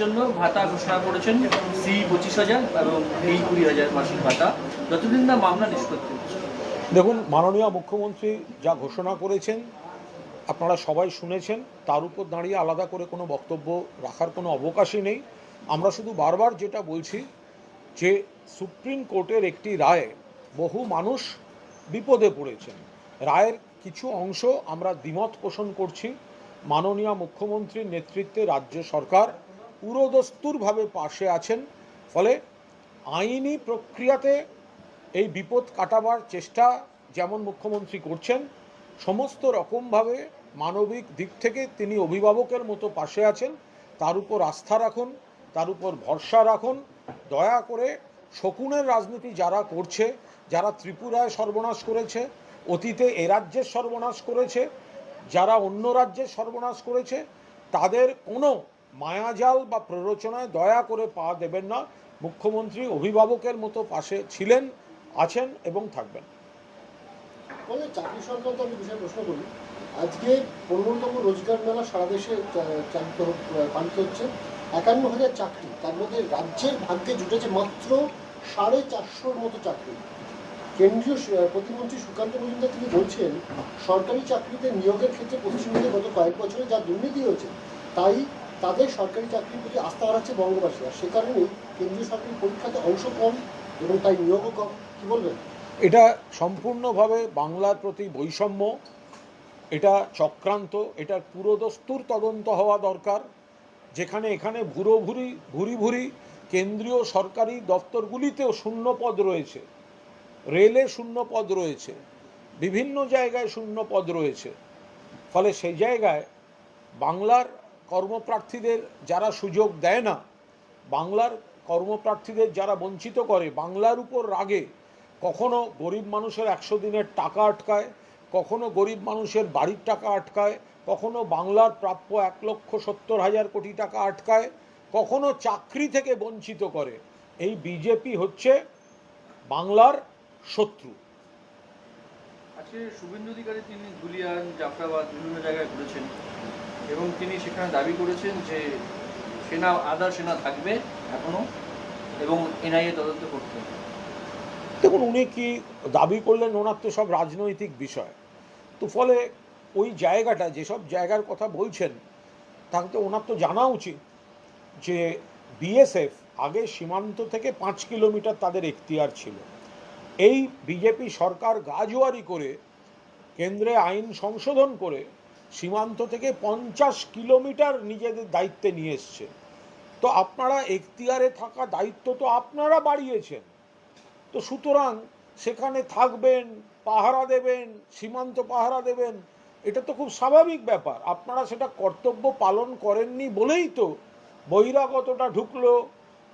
জন্য ভাতা ঘোষণা করেছেন সি পঁচিশ হাজার এবং এই কুড়ি হাজার মাসিক ভাতা। যতদিন না মামলা নিষ্পত্তি দেখুন, মাননীয় মুখ্যমন্ত্রী যা ঘোষণা করেছেন, আপনারা সবাই শুনেছেন, তার উপর দাঁড়িয়ে আলাদা করে কোনো বক্তব্য রাখার কোনো অবকাশই নেই। আমরা শুধু বারবার যেটা বলছি যে, সুপ্রিম কোর্টের একটি রায় বহু মানুষ বিপদে পড়েছেন। রায়ের কিছু অংশ আমরা দ্বিমত পোষণ করছি। মাননীয় মুখ্যমন্ত্রীর নেতৃত্বে রাজ্য সরকার পুরোদস্তুরভাবে পাশে আছেন। ফলে আইনি প্রক্রিয়াতে এই বিপদ কাটাবার চেষ্টা যেমন মুখ্যমন্ত্রী করছেন, সমস্ত রকমভাবে মানবিক দিক থেকে তিনি অভিভাবকের মতো পাশে আছেন। তার উপর আস্থা রাখুন, তার উপর ভরসা রাখুন। দয়া করে শকুনের রাজনীতি যারা করছে, যারা ত্রিপুরায় সর্বনাশ করেছে, অতীতে এ রাজ্যের সর্বনাশ করেছে, যারা অন্য রাজ্যের সর্বনাশ করেছে, তাদের কোনো মায়াজাল বা প্ররোচনায় দয়া করে পা দেবেন না। মুখ্যমন্ত্রী অভিভাবকের মতো পাশে ছিলেন, আছেন এবং থাকবেন। চাকরি সংক্রান্ত আমি বিষয়ে প্রশ্ন করি। আজকে পনেরোতম রোজগার মেলা সারা দেশে পালিত হচ্ছে। একান্ন হাজার চাকরি, তার মধ্যে রাজ্যের ভাগ্যে জুটেছে মাত্র সাড়ে চারশোর মতো চাকরি। কেন্দ্রীয় প্রতিমন্ত্রী সুকান্ত মজুমদার তিনি বলছেন, সরকারি চাকরিতে নিয়োগের ক্ষেত্রে পশ্চিমবঙ্গে গত কয়েক বছরে যা দুর্নীতি হয়েছে, তাই তাদের সরকারি চাকরির প্রতি আস্থা হারাচ্ছে বঙ্গবাসীরা সে কারণেই কেন্দ্রীয় সরকারি পরীক্ষাতে অংশ কম এবং তাই নিয়োগও কম। কি বলবেন? এটা সম্পূর্ণভাবে বাংলার প্রতি বৈষম্য, এটা চক্রান্ত, এটার পুরোদস্তুর তদন্ত হওয়া দরকার। যেখানে এখানে ভুরো ভুরি ভুরি ভুরি কেন্দ্রীয় সরকারি দপ্তরগুলিতেও শূন্য পদ রয়েছে। রেলে শূন্য পদ রয়েছে। বিভিন্ন জায়গায় শূন্য পদ রয়েছে। ফলে সেই জায়গায় বাংলার কর্মপ্রার্থীদের যারা সুযোগ দেয় না, বাংলার কর্মপ্রার্থীদের যারা বঞ্চিত করে, বাংলার উপর রাগে, কখনো গরিব মানুষের একশো দিনের টাকা আটকায়, কখনো গরিব মানুষের বাড়ির টাকা আটকায়, কখনো বাংলার প্রাপ্য এক লক্ষ সত্তর হাজার কোটি টাকা আটকায়, কখনো চাকরি থেকে বঞ্চিত করে। এই বিজেপি হচ্ছে বাংলার শত্রু। আজকে শুভেন্দু অধিকারী তিনি জাফরাবাদ বিভিন্ন জায়গায় ঘুরেছেন। এবং তিনি সেখানে দাবি করেছেন যে সেনা, আদার সেনা থাকবে এখনও এবং এনআইএ তদন্ত করতে দেখুন, উনি কি দাবি করলেন ওনার তো সব রাজনৈতিক বিষয়। তো ফলে ওই জায়গাটা, যেসব জায়গার কথা বলছেন তাকে ওনার তো জানা উচিত যে বিএসএফ আগে সীমান্ত থেকে পাঁচ কিলোমিটার তাদের এখতিয়ার ছিল। এই বিজেপি সরকার গাজোয়ারি করে, কেন্দ্রে আইন সংশোধন করে সীমান্ত থেকে পঞ্চাশ কিলোমিটার নিজেদের দায়িত্বে নিয়ে এসছে তো আপনারা এখতিয়ারে থাকা দায়িত্ব তো আপনারা বাড়িয়েছেন। তো সুতরাং সেখানে থাকবেন, পাহারা দেবেন, সীমান্ত পাহারা দেবেন, এটা তো খুব স্বাভাবিক ব্যাপার। আপনারা সেটা কর্তব্য পালন করেননি বলেই তো বহিরাগতটা ঢুকলো,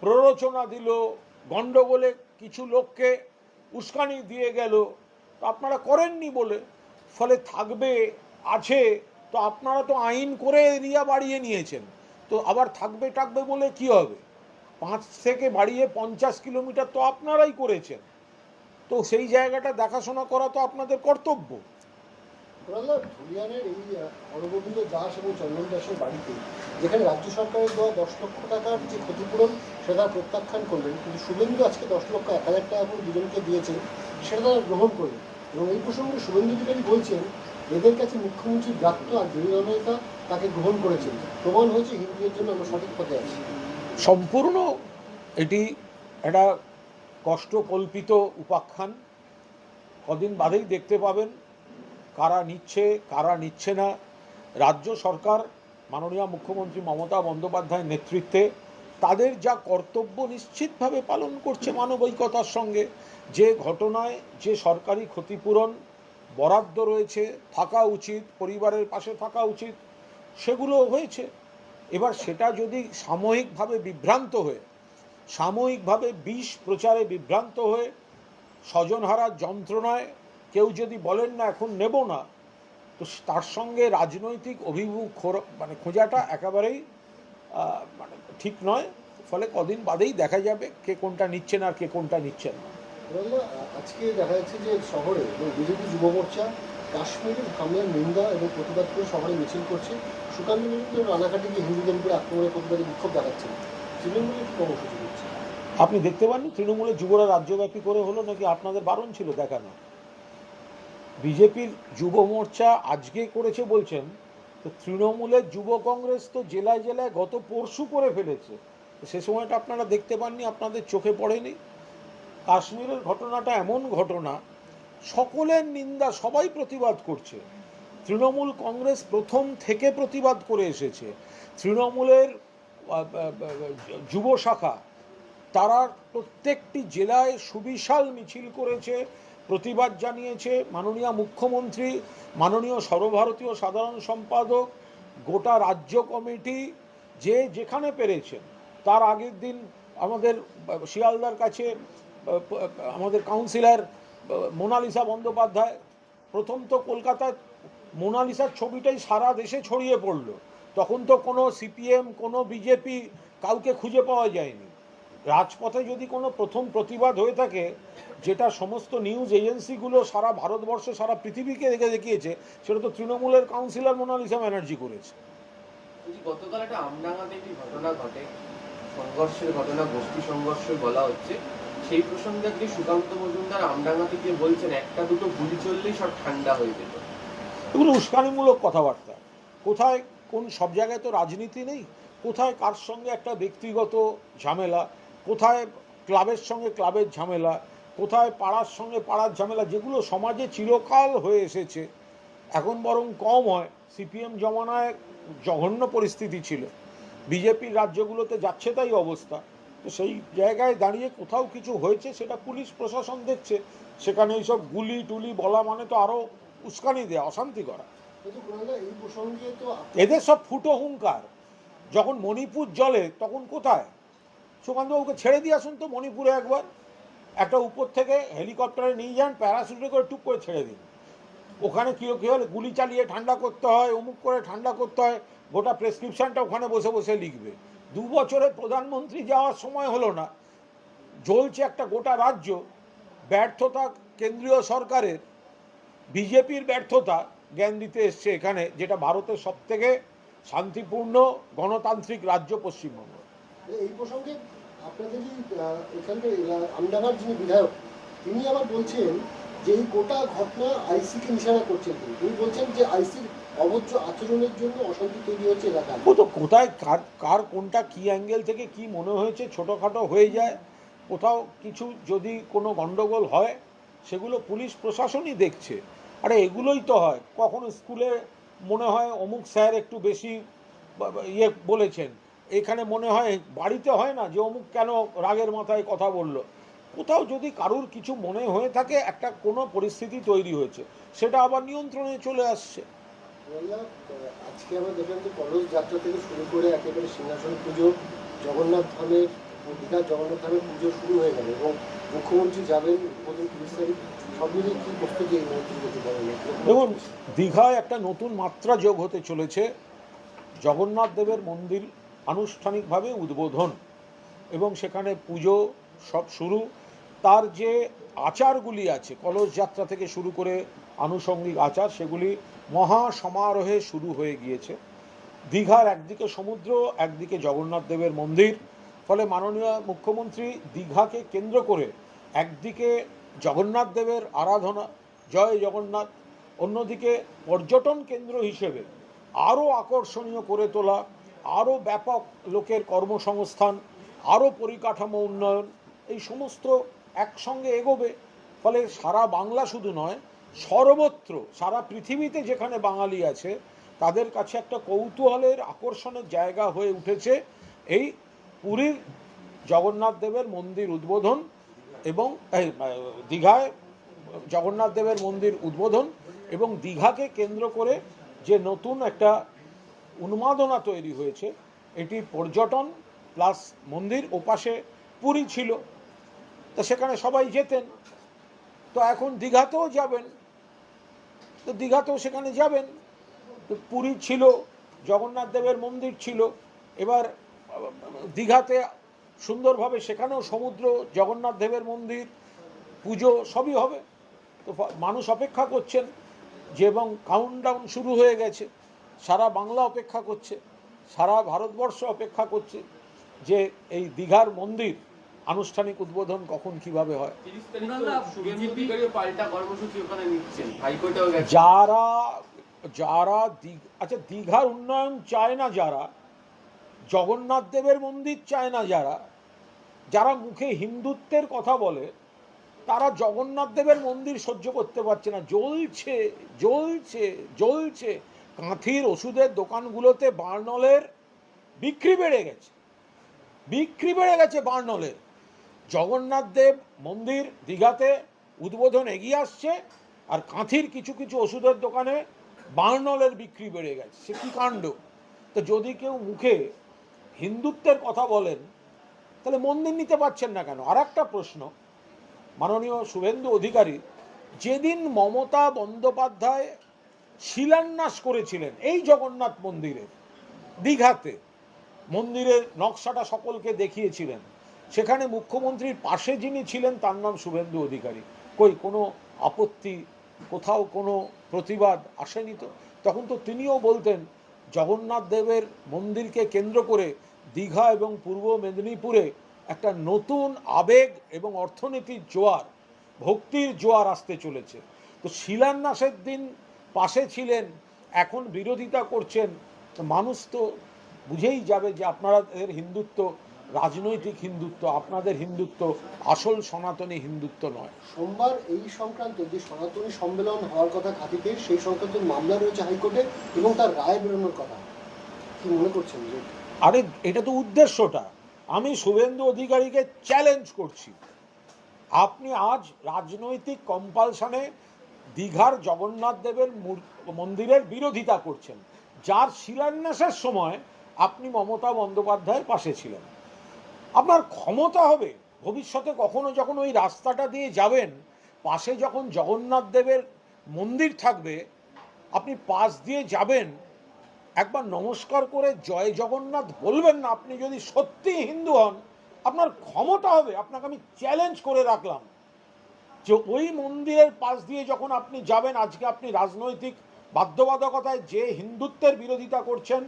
প্ররোচনা দিল গণ্ডগোলে কিছু লোককে উস্কানি দিয়ে গেল। আপনারা করেননি বলে, ফলে থাকবে আছে তো আপনারা তো আইন করে এরিয়া বাড়িয়ে নিয়েছেন। তো আবার থাকবে থাকবে বলে কি হবে? পাঁচ থেকে বাড়িয়ে পঞ্চাশ কিলোমিটার তো আপনারাই করেছেন। তো সেই জায়গাটা দেখাশোনা করা তো আপনাদের কর্তব্য। ধুলিয়ানের এই আহ, দাস এবং চন্দন দাসের যেখানে রাজ্য সরকারের দেওয়া দশ লক্ষ টাকার যে ক্ষতিপূরণ সেটা প্রত্যাখ্যান করলেন। কিন্তু শুভেন্দু আজকে দশ লক্ষ এক হাজার টাকা দুজনকে দিয়েছেন সেটা তারা গ্রহণ করলেন। এবং এই প্রসঙ্গে শুভেন্দু অধিকারী বলছেন এদের কাছে মুখ্যমন্ত্রী ব্রাত্য আর বিরোধী নেতা তাকে গ্রহণ করেছেন। প্রমাণ হয়েছে হিন্দুদের জন্য আমরা সঠিক পথে আছি। সম্পূর্ণ এটি একটা কষ্টকল্পিত উপাখ্যান। কদিন বাদেই দেখতে পাবেন কারা নিচ্ছে কারা নিচ্ছে না। রাজ্য সরকার, মাননীয় মুখ্যমন্ত্রী মমতা বন্দ্যোপাধ্যায়ের নেতৃত্বে তাদের যা কর্তব্য নিশ্চিতভাবে পালন করছে মানবিকতার সঙ্গে, যে ঘটনায় যে সরকারি ক্ষতিপূরণ বরাদ্দ রয়েছে, থাকা উচিত, পরিবারের পাশে থাকা উচিত, সেগুলো হয়েছে। এবার সেটা যদি সাময়িকভাবে বিভ্রান্ত হয়ে, সাময়িকভাবে বিষ প্রচারে বিভ্রান্ত হয়ে স্বজনহারার যন্ত্রণায় কেউ যদি বলেন না, এখন নেব না, তো তার সঙ্গে রাজনৈতিক অভিমুখ মানে খোঁজাটা একেবারেই মানে ঠিক নয়। ফলে কদিন বাদেই দেখা যাবে কে কোনটা নিচ্ছেন আর কে কোনটা নিচ্ছেন না। আজকে দেখা যাচ্ছে যে শহরে বিজেপি যুব মোর্চা কাশ্মীরের হামলার নিন্দা এবং প্রতিবাদ করে শহরে মিছিল করছে। সুকান্ত মজুমদার রানাঘাটে গিয়ে হিন্দুদের উপরে আক্রমণের প্রতিবাদে বিক্ষোভ দেখাচ্ছেন। তৃণমূলের কি কর্মসূচি দিচ্ছে আপনি দেখতে পাননি? তৃণমূলের যুবরা রাজ্যব্যাপী করে হলো নাকি আপনাদের বারণ ছিল দেখানো? বিজেপির যুব মোর্চা আজকে করেছে বলছেন, তো তৃণমূলের যুব কংগ্রেস তো জেলায় জেলায় গত পরশু করে ফেলেছে। সে সময়টা আপনারা দেখতে পাননি, আপনাদের চোখে পড়েনি? কাশ্মীরের ঘটনাটা এমন ঘটনা, সকলের নিন্দা, সবাই প্রতিবাদ করছে। তৃণমূল কংগ্রেস প্রথম থেকে প্রতিবাদ করে এসেছে। তৃণমূলের যুব শাখা, তারা প্রত্যেকটি জেলায় সুবিশাল মিছিল করেছে, প্রতিবাদ জানিয়েছে। মাননীয় মুখ্যমন্ত্রী, মাননীয় সর্বভারতীয় সাধারণ সম্পাদক, গোটা রাজ্য কমিটি, যে যেখানে পেরেছেন। তার আগের দিন আমাদের শিয়ালদার কাছে আমাদের কাউন্সিলর মোনালিসা বন্দ্যোপাধ্যায়, প্রথম তো কলকাতায় মোনালিসার ছবিটাই সারা দেশে ছড়িয়ে পড়ল। তখন তো কোনো সিপিএম কোনো বিজেপি কাউকে খুঁজে পাওয়া যায়নি। রাজপথে যদি কোনো প্রথম প্রতিবাদ হয়ে থাকে, যেটা সমস্ত নিউজ এজেন্সিগুলো সারা ভারতবর্ষ, সারা পৃথিবীকে দেখে দেখিয়েছে, সেটা তো তৃণমূলের কাউন্সিলর মোনালিসা ব্যানার্জি করেছে। গতকাল একটা একটি ঘটনা ঘটে। সংঘর্ষের ঘটনা, গোষ্ঠী সংঘর্ষ বলা হচ্ছে। সেই প্রসঙ্গে আজকে সুকান্ত মজুমদার আমডাঙ্গা থেকে বলছেন, একটা দুটো গুলি চললেই সব ঠান্ডা হয়ে যেত। এগুলো উস্কানিমূলক কথাবার্তা। কোথায়, কোন, সব জায়গায় তো রাজনীতি নেই। কোথায়, কার সঙ্গে একটা ব্যক্তিগত ঝামেলা? কোথায় ক্লাবের সঙ্গে ক্লাবের ঝামেলা? কোথায় পাড়ার সঙ্গে পাড়ার ঝামেলা? যেগুলো সমাজে চিরকাল হয়ে এসেছে, এখন বরং কম হয়। সিপিএম জমানায় জঘন্য পরিস্থিতি ছিল। বিজেপির রাজ্যগুলোতে যাচ্ছে তাই অবস্থা। সেই জায়গায় দাঁড়িয়ে কোথাও কিছু হয়েছে সেটা পুলিশ প্রশাসন দেখছে সেখানে এইসব গুলি টুলি বলা মানে তো আরও উস্কানি দেয়া অশান্তি করা। এদের সব ফুটো হুঙ্কার। যখন মণিপুর জলে তখন কোথায়? সুকান্তবাবুকে ছেড়ে দিয়ে আসুন তো মণিপুরে একবার। একটা উপর থেকে হেলিকপ্টারে নিয়ে যান প্যারাশুটে করে টুক করে ছেড়ে দিন। ওখানে কী কী হলে? গুলি চালিয়ে ঠান্ডা করতে হয় অমুক করে ঠান্ডা করতে হয় গোটা প্রেসক্রিপশনটা ওখানে বসে বসে লিখবে। দু বছরে প্রধানমন্ত্রী যাওয়ার সময় হলো না। জ্বলছে একটা গোটা রাজ্য। ব্যর্থতা কেন্দ্রীয় সরকারের। বিজেপির ব্যর্থতা জ্ঞান দিতে এসছে এখানে, যেটা ভারতের সব থেকে শান্তিপূর্ণ গণতান্ত্রিক রাজ্য পশ্চিমবঙ্গ। এই প্রসঙ্গে আপনাদেরই এখানকার যিনি বিধায়ক, তিনি আবার বলছেন যে এই গোটা ঘটনা আইসিকে নিশানা করছেন তিনি বলছেন যে আইসির অবজ্য আচরণের জন্য অশান্তি তৈরি হচ্ছে এলাকায়। ও তো কোথায়, কার কার কোনটা কি অ্যাঙ্গেল থেকে কি মনে হয়েছে, ছোটোখাটো হয়ে যায়, কোথাও কিছু যদি কোনো গণ্ডগোল হয়, সেগুলো পুলিশ প্রশাসনই দেখছে। আরে এগুলোই তো হয়, কখনো স্কুলে মনে হয় অমুক স্যার একটু বেশি ইয়ে বলেছেন, এখানে মনে হয় বাড়িতে হয় না যে অমুক কেন রাগের মাথায় কথা বলল। কোথাও যদি কারুর কিছু মনে হয়ে থাকে, একটা কোনো পরিস্থিতি তৈরি হয়েছে, সেটা আবার নিয়ন্ত্রণে চলে আসছে। আজকে আমরা দেখলাম যে কলস যাত্রা থেকে শুরু করে একেবারে সিংহাসন পুজো, জগন্নাথ ধামের দীঘার জগন্নাথ ধামের পুজো শুরু হয়ে গেল এবং মুখ্যমন্ত্রী যাবেন উদ্বোধন তিরিশ তারিখ দেখুন, দীঘায় একটা নতুন মাত্রা যোগ হতে চলেছে। জগন্নাথ দেবের মন্দির আনুষ্ঠানিকভাবে উদ্বোধন এবং সেখানে পুজো সব শুরু। তার যে আচারগুলি আছে, কলস যাত্রা থেকে শুরু করে আনুষঙ্গিক আচার, সেগুলি মহা সমারোহে শুরু হয়ে গিয়েছে। দীঘার একদিকে সমুদ্র, একদিকে জগন্নাথ দেবের মন্দির। ফলে মাননীয় মুখ্যমন্ত্রী দীঘাকে কেন্দ্র করে একদিকে জগন্নাথ দেবের আরাধনা, জয় জগন্নাথ, অন্যদিকে পর্যটন কেন্দ্র হিসেবে আরও আকর্ষণীয় করে তোলা, আরও ব্যাপক লোকের কর্মসংস্থান, আরও পরিকাঠামো উন্নয়ন, এই সমস্ত একসঙ্গে এগোবে। ফলে সারা বাংলা শুধু নয় সর্বত্র, সারা পৃথিবীতে যেখানে বাঙালি আছে, তাদের কাছে একটা কৌতূহলের আকর্ষণের জায়গা হয়ে উঠেছে এই পুরীর জগন্নাথ দেবের মন্দির উদ্বোধন এবং দীঘায় জগন্নাথ দেবের মন্দির উদ্বোধন এবং দীঘাকে কেন্দ্র করে যে নতুন একটা উন্মাদনা তৈরি হয়েছে, এটি পর্যটন প্লাস মন্দির ওপাশে পুরী ছিল। তা সেখানে সবাই যেতেন। তো এখন দীঘাতেও যাবেন। তো দীঘাতেও সেখানে যাবেন। তো পুরী ছিল, জগন্নাথ দেবের মন্দির ছিল। এবার, দীঘাতে সুন্দরভাবে সেখানেও সমুদ্র, জগন্নাথ দেবের মন্দির, পুজো সবই হবে। তো মানুষ অপেক্ষা করছেন যে এবং কাউন্টডাউন শুরু হয়ে গেছে। সারা বাংলা অপেক্ষা করছে, সারা ভারতবর্ষ অপেক্ষা করছে যে এই দীঘার মন্দির আনুষ্ঠানিক উদ্বোধন কখন কীভাবে হয়? যারা যারা আচ্ছা দীঘার উন্নয়ন চায় না যারা জগন্নাথ দেবের মন্দির চায় না যারা যারা মুখে হিন্দুত্বের কথা বলে তারা জগন্নাথ দেবের মন্দির সহ্য করতে পারছে না। জ্বলছে জ্বলছে জ্বলছে। কাঁথির ওষুধের দোকানগুলোতে বার্নলের বিক্রি বেড়ে গেছে। বিক্রি বেড়ে গেছে বার্নলের। জগন্নাথ দেব মন্দির দীঘাতে উদ্বোধন এগিয়ে আসছে, আর কাঁথির কিছু কিছু ওষুধের দোকানে বার্নলের বিক্রি বেড়ে গেছে। সে কী কাণ্ড? তো যদি কেউ মুখে হিন্দুত্বের কথা বলেন, তাহলে মন্দির নিতে পারছেন না কেন? আর একটা প্রশ্ন, মাননীয় শুভেন্দু অধিকারী, যেদিন মমতা বন্দ্যোপাধ্যায় শিলান্যাস করেছিলেন এই জগন্নাথ মন্দিরের দীঘাতে, মন্দিরের নকশাটা সকলকে দেখিয়েছিলেন সেখানে মুখ্যমন্ত্রীর পাশে যিনি ছিলেন, তার নাম শুভেন্দু অধিকারী। কই, কোনো আপত্তি, কোথাও কোনো প্রতিবাদ আসেনি তো? তখন তো তিনিও বলতেন, জগন্নাথ দেবের মন্দিরকে কেন্দ্র করে দীঘা এবং পূর্ব মেদিনীপুরে একটা নতুন আবেগ এবং অর্থনীতির জোয়ার, ভক্তির জোয়ার আসতে চলেছে। তো শিলান্যাসের দিন পাশে ছিলেন, এখন বিরোধিতা করছেন, মানুষ তো বুঝেই যাবে যে আপনাদের হিন্দুত্ব রাজনৈতিক হিন্দুত্ব আপনাদের হিন্দুত্ব আসল সনাতনী হিন্দুত্ব নয়। সোমবার এই সংক্রান্ত যে সনাতনী সম্মেলন হওয়ার কথা খাতিতে সেই সংক্রান্ত মামলা রয়েছে হাইকোর্টে এবং তার রায় বেরোনোর কথা। কি মনে করছেন যে? আরে এটা তো উদ্দেশ্যটা। আমি শুভেন্দু অধিকারীকে চ্যালেঞ্জ করছি। আপনি আজ রাজনৈতিক কম্পালশনে দীঘার জগন্নাথ দেবের মন্দিরের বিরোধিতা করছেন। যার শিলান্যাসের সময় আপনি মমতা বন্দ্যোপাধ্যায়ের পাশে ছিলেন। আপনার ক্ষমতা হবে। ভবিষ্যতে কখনো যখন ওই রাস্তাটা দিয়ে যাবেন, পাশে যখন জগন্নাথ দেবের মন্দির থাকবে, আপনি পাশ দিয়ে যাবেন, একবার নমস্কার করে জয় জগন্নাথ বলবেন না, আপনি যদি সত্যি হিন্দু হন, আপনার ক্ষমতা হবে। আপনাকে আমি চ্যালেঞ্জ করে রাখলাম যে ওই মন্দিরের পাশ দিয়ে যখন আপনি যাবেন, আজকে আপনি রাজনৈতিক বাধ্যবাধকতায় যে হিন্দুত্বের বিরোধিতা করছেন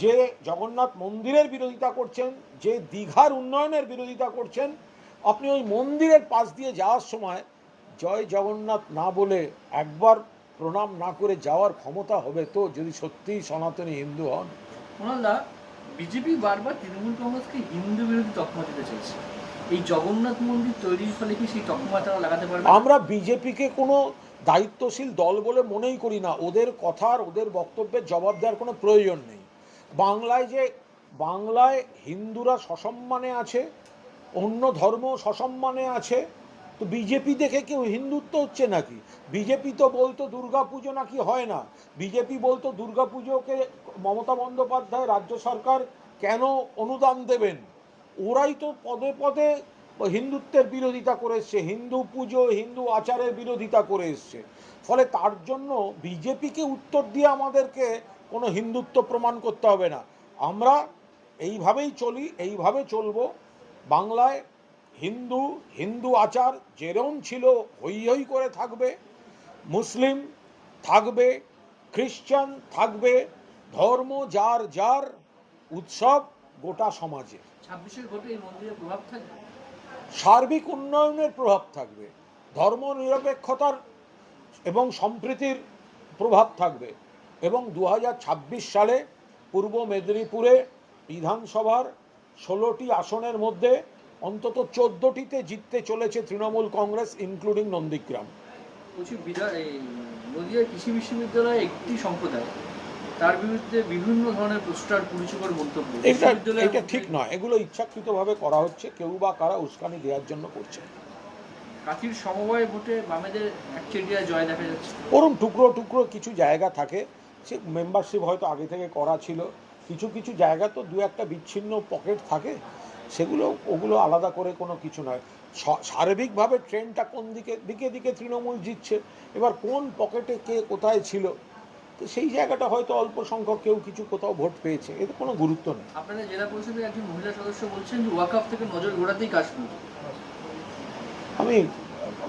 যে জগন্নাথ মন্দিরের বিরোধিতা করছেন যে দীঘার উন্নয়নের বিরোধিতা করছেন আপনি ওই মন্দিরের পাশ দিয়ে যাওয়ার সময় জয় জগন্নাথ না বলে একবার প্রণাম না করে যাওয়ার ক্ষমতা হবে তো যদি সত্যিই সনাতনী হিন্দু হন? বিজেপি বারবার তৃণমূল কংগ্রেসকে হিন্দু বিরোধী তকমা দিতে চাইছে। এই জগন্নাথ মন্দির তৈরির ফলে কি সেই তকমা তারা লাগাতে পারবে? আমরা বিজেপিকে কোনো দায়িত্বশীল দল বলে মনেই করি না। ওদের কথার ওদের বক্তব্যের জবাব দেওয়ার কোনো প্রয়োজন নেই। বাংলায় যে, বাংলায় হিন্দুরা সসম্মানে আছে, অন্য ধর্ম সসম্মানে আছে, তো বিজেপি দেখে কেউ হিন্দুত্ব হচ্ছে নাকি? বিজেপি তো বলতো দুর্গাপুজো নাকি হয় না। বিজেপি বলতো দুর্গাপুজোকে মমতা বন্দ্যোপাধ্যায় রাজ্য সরকার কেন অনুদান দেবেন? ওরাই তো পদে পদে হিন্দুত্বের বিরোধিতা করে এসছে, হিন্দু পুজো, হিন্দু আচারের বিরোধিতা করে এসছে। ফলে তার জন্য বিজেপিকে উত্তর দিয়ে আমাদেরকে কোনো হিন্দুত্ব প্রমাণ করতে হবে না। আমরা এইভাবেই চলি এইভাবে চলবো। বাংলায় হিন্দু হিন্দু আচার যেরম ছিল হই হই করে থাকবে। মুসলিম থাকবে খ্রিস্টান থাকবে ধর্ম যার যার উৎসব গোটা সমাজে। সার্বিক উন্নয়নের প্রভাব থাকবে। ধর্ম নিরপেক্ষতার এবং সম্প্রীতির প্রভাব থাকবে। এবং দু হাজার ছাব্বিশ সালে পূর্ব মেদিনীপুরে বিধানসভার ষোলোটি আসনের মধ্যে অন্তত চোদ্দোটিতে জিততে চলেছে তৃণমূল কংগ্রেস ইনক্লুডিং নন্দীগ্রাম। এই নদিয়া কৃষি বিশ্ববিদ্যালয়ে একটি সম্প্রদায় তার বিরুদ্ধে বিভিন্ন ধরনের পোস্টার পরিচয় মন্তব্য। এটা এটা ঠিক নয় এগুলো ইচ্ছাকৃতভাবে করা হচ্ছে কেউ বা কারা উস্কানি দেওয়ার জন্য করছে। কাঠির সমবায় ভোটে বামেদের একচেটিয়া জয় দেখা যাচ্ছে। ওরম টুকরো টুকরো কিছু জায়গা থাকে সে মেম্বারশিপ হয়তো আগে থেকে করা ছিল। কিছু কিছু জায়গা তো দু একটা বিচ্ছিন্ন পকেট থাকে। সেগুলো ওগুলো আলাদা করে কোনো কিছু নয়। সার্বিকভাবে ট্রেনটা কোন দিকে দিকে দিকে তৃণমূল জিতছে এবার কোন পকেটে কে কোথায় ছিল তো সেই জায়গাটা হয়তো অল্প সংখ্যক কেউ কিছু কোথাও ভোট পেয়েছে এতে কোনো গুরুত্ব নেই। আপনাদের জেলা পরিষদের একজন মহিলা সদস্য বলছেন যে ওয়াকআপ থেকে নজর ঘোরাতেই কাশ্মীর। আমি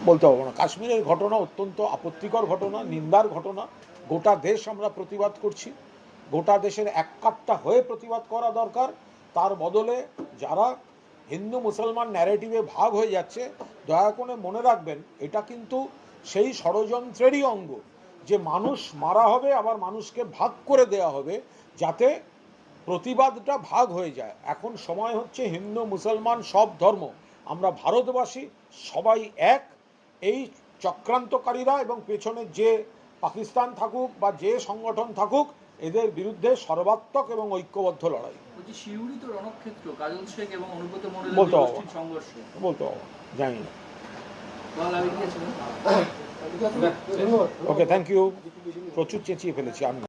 বলতে পারব না। কাশ্মীরের ঘটনা অত্যন্ত আপত্তিকর ঘটনা নিন্দার ঘটনা। গোটা দেশ আমরা প্রতিবাদ করছি। গোটা দেশের এক কাট্টা হয়ে প্রতিবাদ করা দরকার। তার বদলে যারা হিন্দু মুসলমান ন্যারেটিভে ভাগ হয়ে যাচ্ছে, দয়া করে মনে রাখবেন, এটা কিন্তু সেই ষড়যন্ত্রেরই অঙ্গ। যে মানুষ মারা হবে, আবার মানুষকে ভাগ করে দেওয়া হবে, যাতে প্রতিবাদটা ভাগ হয়ে যায়। এখন সময় হচ্ছে হিন্দু মুসলমান সব ধর্ম। আমরা ভারতবাসী সবাই এক। এই চক্রান্তকারীরা এবং পেছনে যে পাকিস্তান থাকুক বা যে সংগঠন থাকুক এদের বিরুদ্ধে সর্বাত্মক এবং ঐক্যবদ্ধ লড়াই। বলছি তো রণক্ষেত্র কাজল শেখ এবং অনুব্রত বলতে মন্ডলের হবে। গোষ্ঠীর সংঘর্ষ। বলতে হবে। জানি না। ওকে থ্যাংক ইউ প্রচুর চেঁচিয়ে ফেলেছি। আমি